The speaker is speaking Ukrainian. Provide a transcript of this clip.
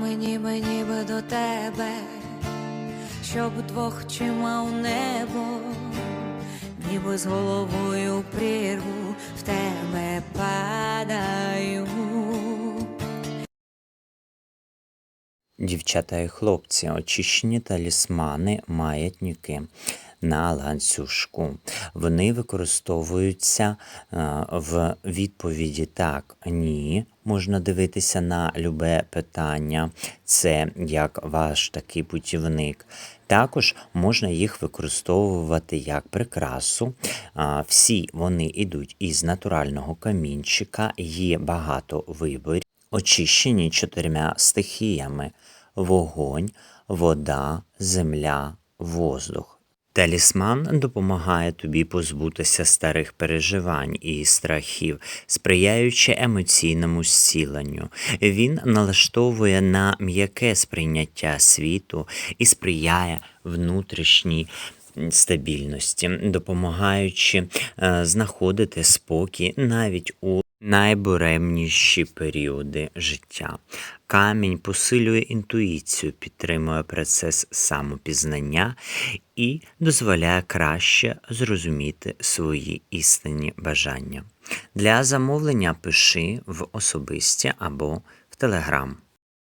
Мені, мені би до тебе, щоб двох чима у небо, ніби з головою прірву в тебе падаю. Дівчата і хлопці, очищені талісмани, маятники на ланцюжку. Вони використовуються е, в відповіді так, ні. Можна дивитися на любе питання. Це як ваш такий путівник. Також можна їх використовувати як прикрасу. Всі вони йдуть із натурального камінчика, є багато виборів очищені чотирма стихіями: вогонь, вода, земля, воздух. Талісман допомагає тобі позбутися старих переживань і страхів, сприяючи емоційному зціленню. Він налаштовує на м'яке сприйняття світу і сприяє внутрішній стабільності, допомагаючи е, знаходити спокій навіть у найбуремніші періоди життя. Камінь посилює інтуїцію, підтримує процес самопізнання і дозволяє краще зрозуміти свої істинні бажання. Для замовлення пиши в особисті або в Телеграм.